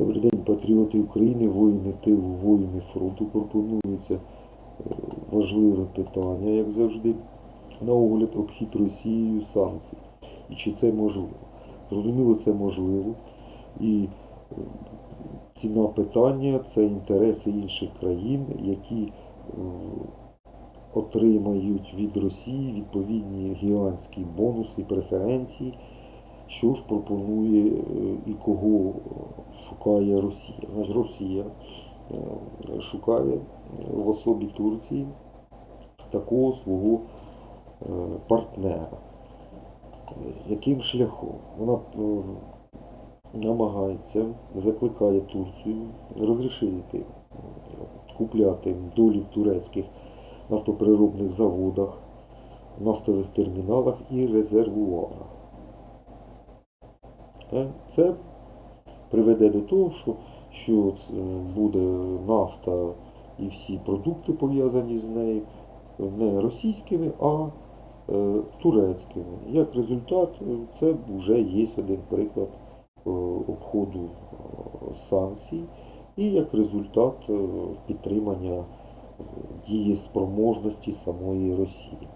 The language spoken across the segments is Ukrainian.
Добрий день, патріоти України, воїни тилу, воїни фронту. Пропонується е, важливе питання, як завжди, на огляд обхід Росією санкцій. І чи це можливо? Зрозуміло, це можливо. І е, ціна питання це інтереси інших країн, які е, отримають від Росії відповідні гігантські бонуси і преференції, що ж пропонує е, і кого шукає Росія. Значить, Росія е, шукає в особі Турції такого свого е, партнера. Е, Яким шляхом? Вона е, намагається, закликає Турцію розрішити е, купляти долі в турецьких нафтопереробних заводах, нафтових терміналах і резервуарах. Е, Це приведе до того, що, що буде нафта і всі продукти пов'язані з нею не російськими, а е, турецькими. Як результат, е, це вже є один приклад е, обходу е, санкцій і як результат е, підтримання е, дієспроможності самої Росії.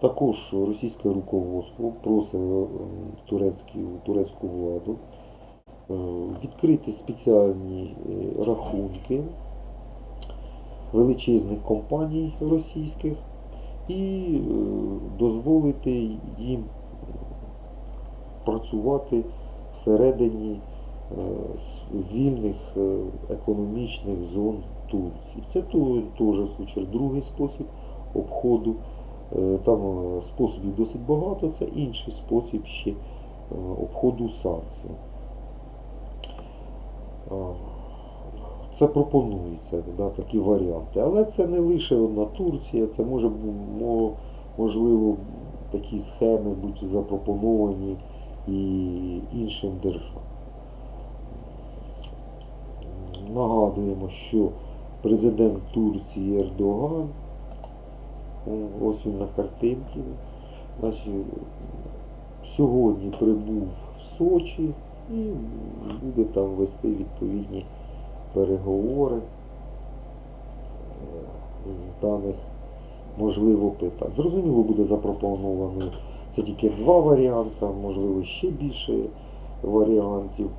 Також російське руководство просить е, турецькі, турецьку владу е, відкрити спеціальні е, рахунки величезних компаній російських і дозволити їм працювати всередині вільних економічних зон Турції. Це теж другий спосіб обходу. Е, Там е, способів досить багато, це інший спосіб ще е, обходу санкцій. Це пропонується, да, такі варіанти. Але це не лише одна Турція, це може можливо такі схеми бути запропоновані і іншим державам. Нагадуємо, що президент Турції Ердоган, ось він на картинці, значить, сьогодні прибув в Сочі і буде там вести відповідні переговори е, з даних можливо питань. Зрозуміло, буде запропоновано це тільки два варіанти, можливо, ще більше варіантів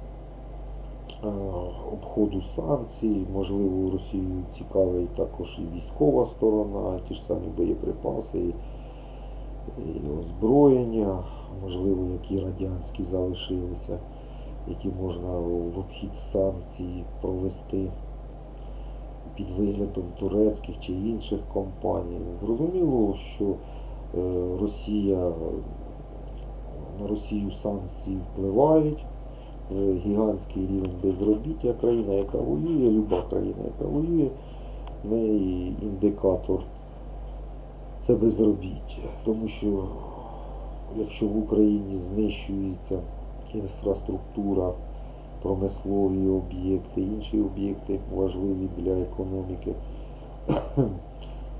обходу санкцій, можливо, Росію цікавить також і військова сторона, ті ж самі боєприпаси, і, і озброєння, можливо, які радянські залишилися, які можна в обхід санкцій провести під виглядом турецьких чи інших компаній. Зрозуміло, що е, Росія на Росію санкції впливають. Е, Гігантський рівень безробіття країна, яка воює, люба країна, яка воює, в неї індикатор це безробіття. Тому що якщо в Україні знищується інфраструктура, промислові об'єкти, інші об'єкти важливі для економіки,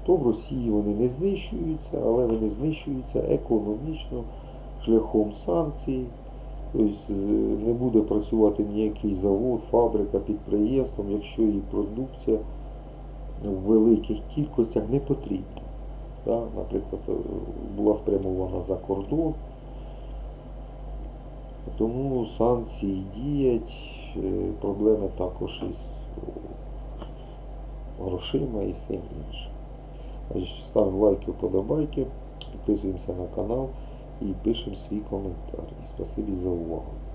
то в Росії вони не знищуються, але вони знищуються економічно шляхом санкцій. Тобто е, не буде працювати ніякий завод, фабрика, підприємство, якщо її продукція в великих кількостях не потрібна. Наприклад, е, була спрямована за кордон. Тому санкції діють, е, проблеми також із грошима і всім іншим. Ставимо лайки, вподобайки, підписуємося на канал і пишемо свій коментар. І Спасибі за увагу.